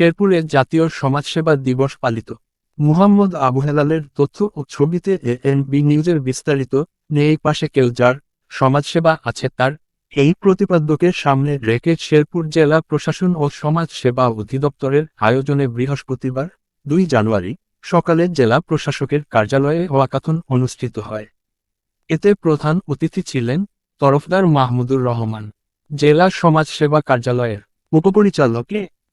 শেরপুরে জাতীয় সমাজসেবা দিবস পালিত। মুহাম্মদ আবু হেলালের তথ্য ও ছবিতে এএনবি নিউজের বিস্তারিত নেই পাশে কেউ যার সমাজসেবা আছে তার এই প্রতিপাদ্যকে সামনে রেখে শেরপুর জেলা প্রশাসন ও সমাজ সেবা অধিদপ্তরের আয়োজনে বৃহস্পতিবার, দুই জানুয়ারি, সকালে জেলা প্রশাসকের কার্যালয়ে ওয়াকাথন অনুষ্ঠিত হয়। এতে প্রধান অতিথি ছিলেন তরফদার মাহমুদুর রহমান। জেলা সমাজ সেবা কার্যালয়ের উপপরিচালক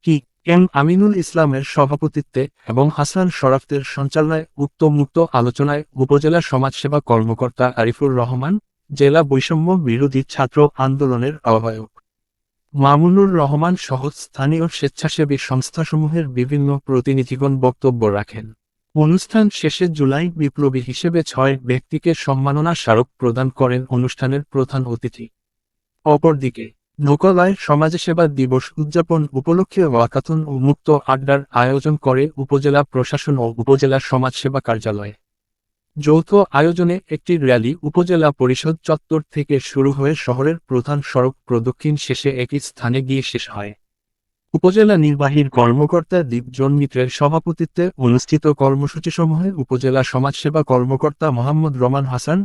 টি এম আমিনুল ইসলামের সভাপতিত্বে এবং হাসান শরাফতের সঞ্চালনায় উক্ত মুক্ত আলোচনায় উপজেলা সমাজসেবা কর্মকর্তা আরিফুর রহমান, জেলা বৈষম্য বিরোধী ছাত্র আন্দোলনের আহ্বায়ক। মামুনুর রহমান সহ স্থানীয় স্বেচ্ছাসেবী সংস্থাসমূহের বিভিন্ন প্রতিনিধিগণ বক্তব্য রাখেন। অনুষ্ঠান শেষে জুলাই বিপ্লবী হিসেবে ছয় ব্যক্তিকে সম্মাননা স্মারক প্রদান করেন অনুষ্ঠানের প্রধান অতিথি। অপরদিকে নৌকালয় সমাজসেবা দিবস উদযাপন উপলক্ষে ওয়াকাথন ও মুক্ত আড্ডার আয়োজন করে উপজেলা প্রশাসন ও উপজেলা সমাজসেবা কার্যালয়ে। যৌথ আয়োজনে একটি র্যালি উপজেলা পরিষদ চত্বর থেকে শুরু হয়ে শহরের প্রধান সড়ক প্রদক্ষিণ শেষে একই স্থানে গিয়ে শেষ হয়। উপজেলা নির্বাহীর কর্মকর্তা দীপজন মিত্রের সভাপতিত্বে অনুষ্ঠিত কর্মসূচিসমূহে উপজেলা সমাজসেবা কর্মকর্তা মোহাম্মদ রমান হাসান,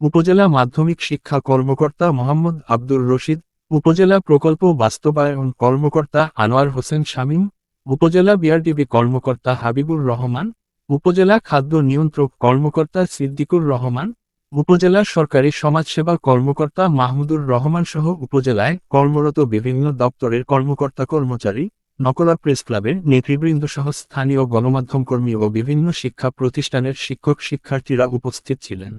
উপজেলা মাধ্যমিক শিক্ষা কর্মকর্তা মোহাম্মদ আব্দুর রশিদ উপজেলা প্রকল্প বাস্তবায়ন কর্মকর্তা আনোয়ার হোসেন শামীম, উপজেলা বিআরটিবি কর্মকর্তা হাবিবুর রহমান, উপজেলা খাদ্য নিয়ন্ত্রক কর্মকর্তা সিদ্দিকুর রহমান, উপজেলা সরকারি সমাজসেবা কর্মকর্তা মাহমুদুর রহমান সহ উপজেলায় কর্মরত বিভিন্ন দপ্তরের কর্মকর্তা কর্মচারী, নকলা প্রেস ক্লাবের নেতৃবৃন্দ সহ স্থানীয় গণমাধ্যম কর্মী ও বিভিন্ন শিক্ষা প্রতিষ্ঠানের শিক্ষক শিক্ষার্থীরা উপস্থিত ছিলেন।